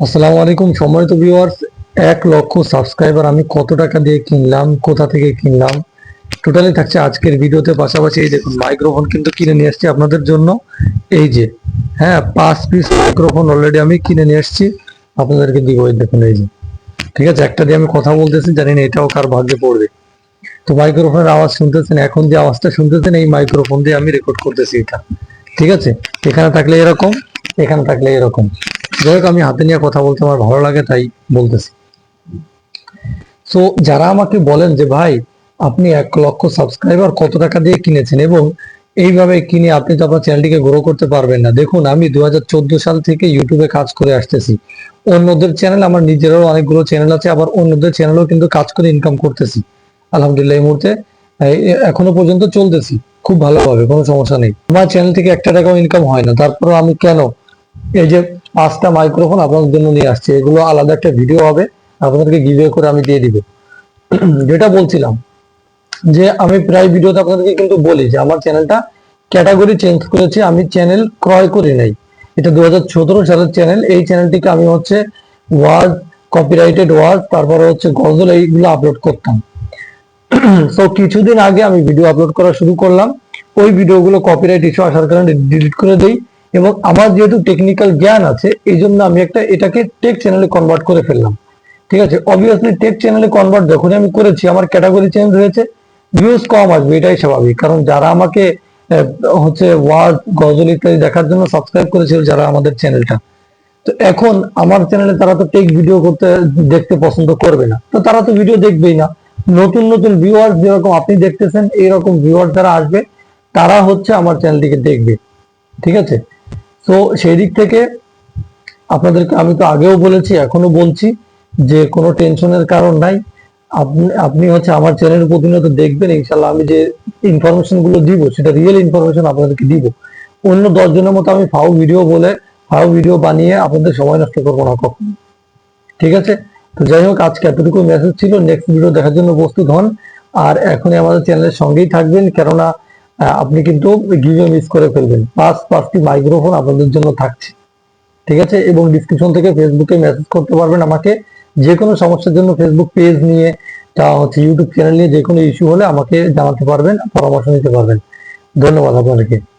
আসসালামু আলাইকুম। সম্মানিত ভিউয়ার্স এক লক্ষ সাবস্ক্রাইবার আমি কত টাকা দিয়ে কিনলাম, কোথা থেকে কিনলাম? টোটালি থাকছে আজকের ভিডিওতে। পাশাপাশি এই দেখুন মাইক্রোফোন কিন্তু কিনে নিয়ে এসেছি আপনাদের জন্য। এই যে হ্যাঁ পাঁচ পিস মাইক্রোফোন অলরেডি আমি কিনে নিয়ে এসেছি আপনাদেরকে দিব এই দেখুন, এই যে। ঠিক আছে, একটা দিয়ে আমি কথা বলতেছি, জানি না এটাও কার ভাগ্যে পড়বে। তো মাইক্রোফোনের আওয়াজ শুনতেছেন, এখন যে আওয়াজটা শুনতেছেন, এই মাইক্রোফোন দিয়ে আমি রেকর্ড করতেছি এটা। ঠিক আছে, এখানে থাকলে এরকম, এখানে থাকলে এরকম। যাই হোক আমি হাতে নিয়ে কথা বলতে আমার ভালো লাগে, তাই বলতেছি। সো যারা আমাকে বলেন যে, ভাই, আপনি এক লক্ষ সাবস্ক্রাইবার কত টাকা দিয়ে কিনেছেন? এবং এইভাবে কিনে আপনি তো আপনার চ্যানেলটিকে গ্রো করতে পারবেন না। দেখুন, আমি দু সাল থেকে ইউটিউবে কাজ করে আসতেছি। অন্যদের চ্যানেল আমার নিজেরও অনেকগুলো চ্যানেল আছে, আবার অন্যদের চ্যানেলও কিন্তু কাজ করে ইনকাম করতেছি। আলহামদুলিল্লাহ, এই মুহূর্তে এখনও পর্যন্ত চলতেছি। খুব ভালোভাবে, কোনো সমস্যা নেই। আমার চ্যানেল থেকে একটা টাকাও ইনকাম হয় না। তারপরে আমি কেন এই যে পাঁচটা মাইক্রোফোন আপনাদের জন্য নিয়ে আসছে, এগুলো আলাদা একটা ভিডিও হবে, আপনাদেরকে গিভে করে আমি দিয়ে দিব। যেটা বলছিলাম যে আমি প্রায় ভিডিওতে আপনাদেরকে কিন্তু বলি যে আমার চ্যানেলটা ক্যাটাগরি চেঞ্জ করেছি, আমি চ্যানেল ক্রয় করি নাই। এটা দু হাজার সতেরো সালের চ্যানেল এই চ্যানেলটিকে আমি হচ্ছে ওয়ার্ড কপিরাইটেড ওয়ার্ড তারপরে হচ্ছে গজল, এইগুলো আপলোড করতাম। তো কিছুদিন আগে আমি ভিডিও আপলোড করা শুরু করলাম, ওই ভিডিওগুলো কপিরাইট ইস্যু আসার কারণে ডিলিট করে দেই। এবং আমার যেহেতু টেকনিক্যাল জ্ঞান আছে, এই জন্য আমি একটা এটাকে টেক চ্যানেলে কনভার্ট করে ফেললাম। ঠিক আছে? অবভিয়াসলি টেক চ্যানেলে কনভার্ট যখনই আমি করেছি, আমার ক্যাটাগরি চেঞ্জ হয়েছে ভিউজ কম আসবে, এটাই স্বাভাবিক। কারণ যারা আমাকে হচ্ছে ওয়ার্ড গজল ইত্যাদি দেখার জন্য সাবস্ক্রাইব করেছিল যারা আমাদের চ্যানেলটা তো এখন আমার চ্যানেলে তারা তো টেক ভিডিও করতে, দেখতে পছন্দ করবে না। তো তারা তো ভিডিও দেখবেই না। নতুন নতুন ভিউয়ার্স যেরকম আপনি দেখতেছেন, এইরকম ভিউয়ার যারা আসবে, তারা হচ্ছে আমার চ্যানেলটিকে দেখবে। ঠিক আছে? তো সেই দিক থেকে আপনাদেরকে আমি তো আগেও বলেছি এখনও বলছি যে কোনো টেনশনের কারণ নাই। আপনি আপনি হচ্ছে আমার চ্যানেল প্রতিনিয়ত দেখবেন ইনশাল্লাহ আমি যে ইনফরমেশনগুলো দিব, সেটা রিয়েল ইনফরমেশন আপনাদেরকে দিব। অন্য দশজনের মতো আমি ফাউ ভিডিও বলে, ফাউ ভিডিও বানিয়ে আপনাদের সময় নষ্ট করব না কখনো। ঠিক আছে? তো যাই হোক, আজকে এতটুকু মেসেজ ছিল। নেক্সট ভিডিও দেখার জন্য প্রস্তুত হন। আর এখনই আমাদের চ্যানেলের সঙ্গেই থাকবেন। কেননা আপনি কিন্তু গিভে মিস করে ফেলবেন। পাঁচ, পাঁচটি মাইক্রোফোন আপনাদের জন্য থাকছে। ঠিক আছে? এবং ডিসক্রিপশন থেকে ফেসবুকে মেসেজ করতে পারবেন আমাকে। যে কোনো সমস্যার জন্য ফেসবুক পেজ নিয়ে তা হচ্ছে ইউটিউব চ্যানেল নিয়ে যে কোনো ইস্যু হলে আমাকে জানাতে পারবেন, পরামর্শ নিতে পারবেন। ধন্যবাদ আপনাদেরকে।